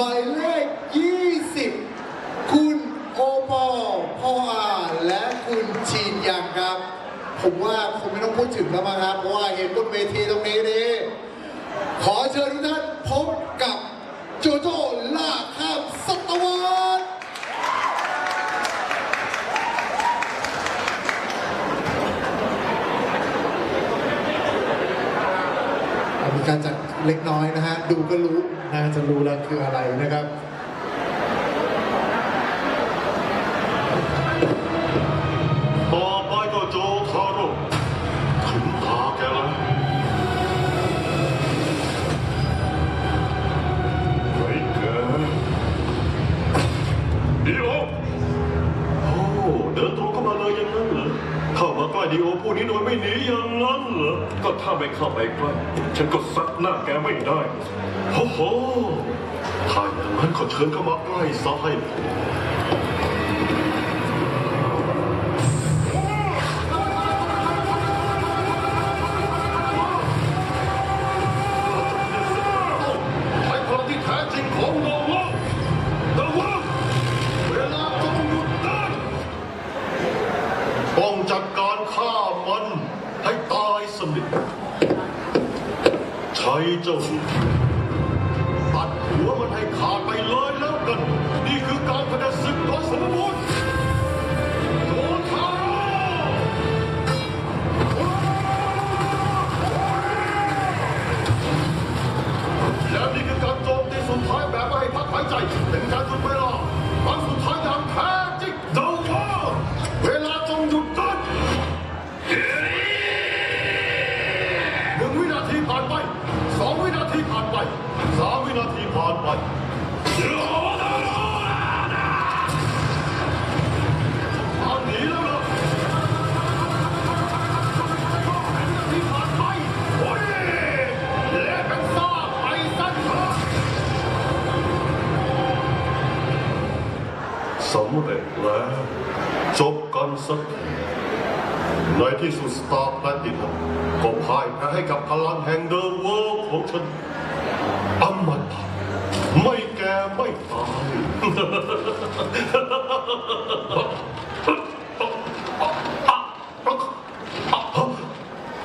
มายเลข 20 คุณโอปอล์พ่ออาและคุณจีนยังครับ ผมว่าคงไม่ต้องพูดถึงแล้วมั้งครับเพราะว่าเห็นบนเวทีตรงนี้นี่ขอเชิญทุกท่านพบกับโจโจ้ล่าคามศตวรรษ มีการจัดเล็กน้อยนะฮะ ดูก็รู้นะจะรู้แล้วคืออะไรนะครับต่อไปก็โจทาโร่ถึงตาแกแล้วไอ้แกดีโอโอ้เดินตรงเข้ามาเลยอย่างนั้นเหรอ เข้ามาใกล้ดีโอผู้นี้โดยไม่หนีอย่างนั้นเหรอ ก็ถ้าไม่เข้าไปใกล้ฉันก็ซัดหน้าแกไม่ได้ โอ้โหถ้าอย่างนั้นก็เชิญเข้ามาใกล้ซ้ายใช้พลังที่แท้จริงของโนวาระวังเวลาจงหยุดได้ต้องจัดการฆ่ามันให้ตาย สนิทใช้เจ้าหนี้ตัดหัวมันให้ขาดไปเลย สำเร็จแล้วจบกันสักทีในที่สุดสตาร์แพลตินัมก็พ่ายแพ้ให้กับพลังแห่งเดอะเวิลด์ของฉันอมตะ ไม่แก่ไม่ตาย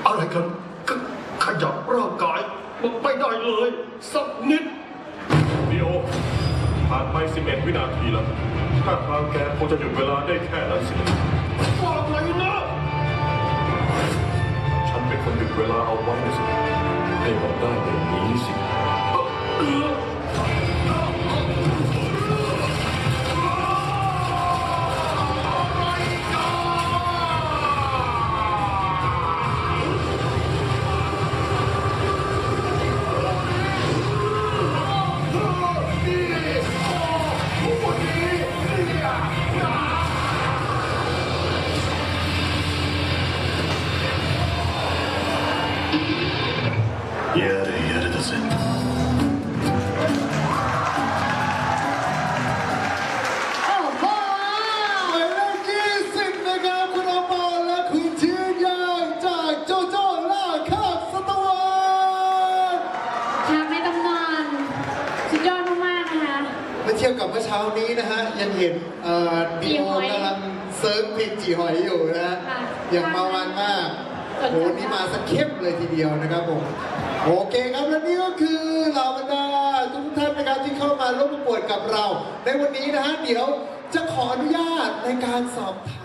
อะไรกันขขยับร่างกายไม่ได้เลย สักนิดดีโอผ่านไป11 วินาทีแล้วถ้าทางแกคงจะหยุดเวลาได้แค่นั้นสิว่าไงนะ ฉันเป็นคนหยุดเวลาเอาไว้นะสิให้มันได้อย่างนี้สิ เมื่อเทียบกับเมื่อเช้านี้นะฮะ ยังเห็นเอ่อดีโอจีหอยกำลังเซิร์ฟเพลงจีหอยอยู่นะฮะค่ะ อย่างมาวันมากจดจำโหนี่มาสักเข้มเลยทีเดียวนะครับผมโอเคครับและนี่ก็คือเหล่าบรรดาทุกท่านนะครับที่เข้ามาร่วมประกวดกับเรา ในวันนี้นะฮะเดี๋ยวจะขออนุญาตในการสอบถาม